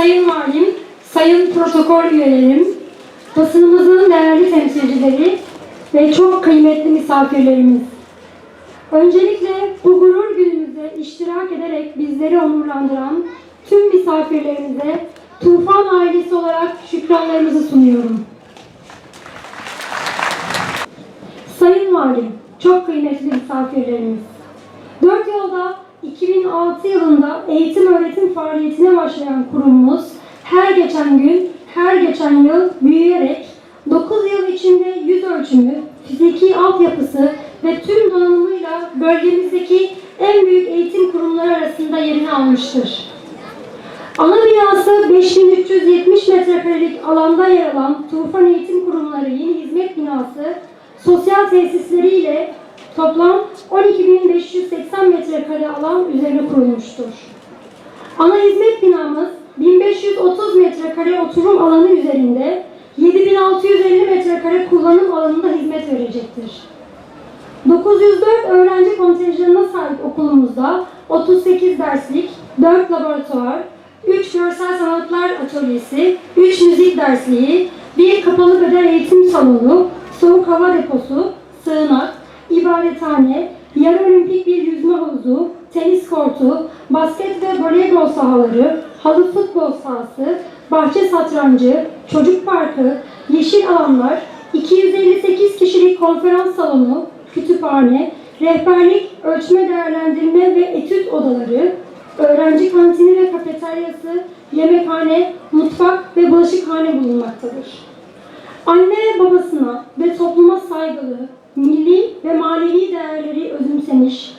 Sayın Valim, Sayın Protokol üyelerim, basınımızın değerli temsilcileri ve çok kıymetli misafirlerimiz. Öncelikle bu gurur günümüzde iştirak ederek bizleri onurlandıran tüm misafirlerimize Tufan ailesi olarak şükranlarımızı sunuyorum. Sayın Valim, çok kıymetli misafirlerimiz. Dört yolda 2006 yılında eğitim öğretim faaliyetine başlayan kurumumuz her geçen gün, her geçen yıl büyüyerek 9 yıl içinde yüz ölçümü, fiziki altyapısı ve tüm donanımıyla bölgemizdeki en büyük eğitim kurumları arasında yerini almıştır. Ana binası 5370 metrekarelik alanda yer alan Tufan Eğitim Kurumları Yeni Hizmet Binası, sosyal tesisleriyle toplam 12.580 metrekare alan üzerine kurulmuştur. Ana hizmet binamız 1530 metrekare oturum alanı üzerinde 7650 metrekare kullanım alanında hizmet verecektir. 904 öğrenci kontenjanına sahip okulumuzda 38 derslik, 4 laboratuvar, 3 görsel sanatlar atölyesi, 3 müzik dersliği, 1 kapalı beden eğitim salonu, soğuk hava deposu, tenis kortu, basket ve voleybol sahaları, halı futbol sahası, bahçe satrancı, çocuk parkı, yeşil alanlar, 258 kişilik konferans salonu, kütüphane, rehberlik, ölçme değerlendirme ve etüt odaları, öğrenci kantini ve kafeteryası, yemekhane, mutfak ve bulaşıkhane bulunmaktadır. Anne ve babasına ve topluma saygılı, milli ve manevi değerleri özümsemiş,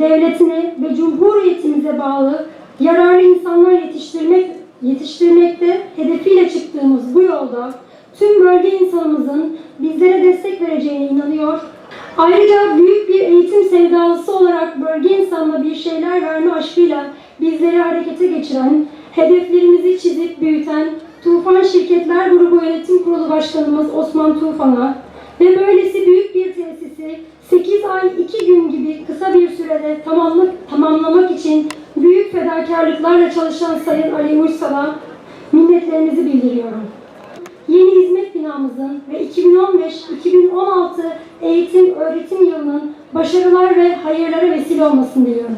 devletine ve cumhuriyetimize bağlı yararlı insanlar yetiştirmek yetiştirmekte hedefiyle çıktığımız bu yolda tüm bölge insanımızın bizlere destek vereceğine inanıyor. Ayrıca büyük bir eğitim sevdalısı olarak bölge insanına bir şeyler verme aşkıyla bizleri harekete geçiren, hedeflerimizi çizip büyüten Tufan Şirketler Grubu Yönetim Kurulu Başkanımız Osman Tufan'a ve böylesi büyük bir tesisi 8 ay 2 gün gibi kısa bir sürede tamamlık, tamamlamak için büyük fedakarlıklarla çalışan Sayın Ali Uysal'a minnetlerimizi bildiriyorum. Yeni hizmet binamızın ve 2015-2016 eğitim öğretim yılının başarılar ve hayırlara vesile olmasını diliyorum.